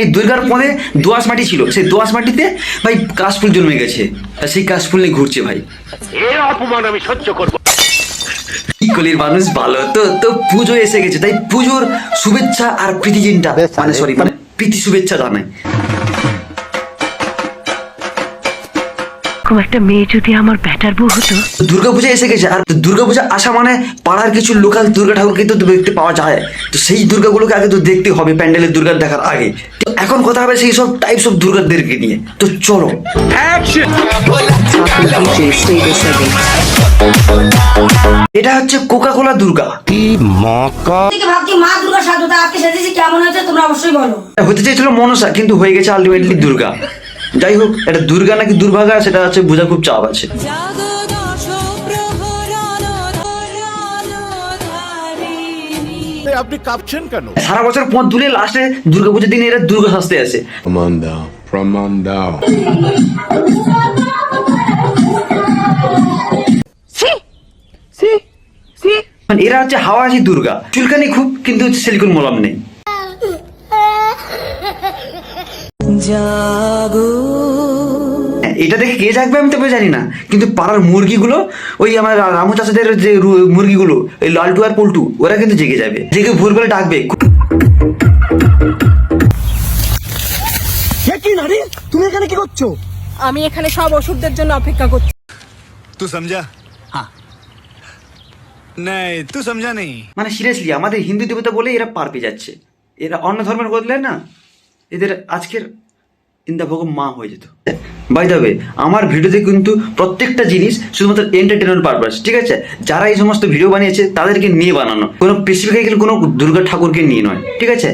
এই দুর্গার পদে দোয়াশ মাটি ছিল। সেই দোয়াশ মাটিতে ভাই কাশফুল জন্মে গেছে। আর সেই কাশফুল নিয়ে ঘুরছে ভাই। এর অপমান আমি সহ্য করব। কলির মানুষ ভালো? তো তো পুজো এসে গেছে। তাই পুজোর শুভেচ্ছা আর প্রীতিজিনটা মানে সরি মানে প্রীতি শুভেচ্ছা জানাই। এরকম একটা মেয়ে যদি আমার ব্যাটার বউ হতো? দুর্গাপূজা এসে গেছে আর দুর্গাপূজা আসা মানে পাড়ার কিছু লোকাল দুর্গা ঠাকুরকে তো দেখতে পাওয়া যায়। তো সেই দুর্গাগুলোকে আগে তো দেখতে হবে প্যান্ডেলের দুর্গা দেখার আগে। তো এখন কথা হবে সেই সব টাইপস অফ দুর্গাদেরকে নিয়ে। তো চলো। এটা হচ্ছে কোকা কোলা দুর্গা থেকে ভাবছি মা দুর্গা সাধুতা আজকে সেজেছি কেমন হয়েছে তোমরা অবশ্যই বলো। হতে চেয়েছিল মনসা কিন্তু হয়ে গেছে আলটিমেটলি দুর্গা। যাই হোক এটা দুর্গা নাকি দুর্ভাগা সেটা হচ্ছে বোঝা খুব চাপ আছে। আপনি কাঁপছেন কেন? সারা বছর পথ ধুলে লাস্টে দুর্গাপূজার দিনে এরা দুর্গা সাজতে আসে প্রমাণ দাও প্রমাণ দাও। মানে এরা হচ্ছে হাওয়াজি দুর্গা। চুলকানি খুব কিন্তু হচ্ছে সিলিকন মলম নেই। জাগো। এটা দেখে কে জাগবে আমি তো জানি না। কিন্তু পাড়ার মুরগিগুলো ওই আমার রামু চাষাদের যে মুরগিগুলো ওই লালটু আর পল্টু ওরা কিন্তু জেগে যাবে। জেগে ভোরবেলা ডাকবে। কি নারী? তুমি এখানে কি করছ? আমি এখানে সব ওষুধদের জন্য অপেক্ষা করছি। তুই সমঝা নেই মানে সিরিয়াসলি আমাদের হিন্দু দেবতা বলে এরা পার পেয়ে যাচ্ছে। এরা অন্য ধর্মের বদলে না এদের আজকের ইন্দাভোগ মা হয়ে যেত। বাই দ্য আমার ভিডিওতে কিন্তু প্রত্যেকটা জিনিস শুধুমাত্র এন্টারটেনমেন্ট পারপাস ঠিক আছে? যারা এই সমস্ত ভিডিও বানিয়েছে, তাদেরকে নিয়ে বানানো। কোনো স্পেসিফিক্যালি কোনো দুর্গা ঠাকুরকে নিয়ে নয়, ঠিক আছে?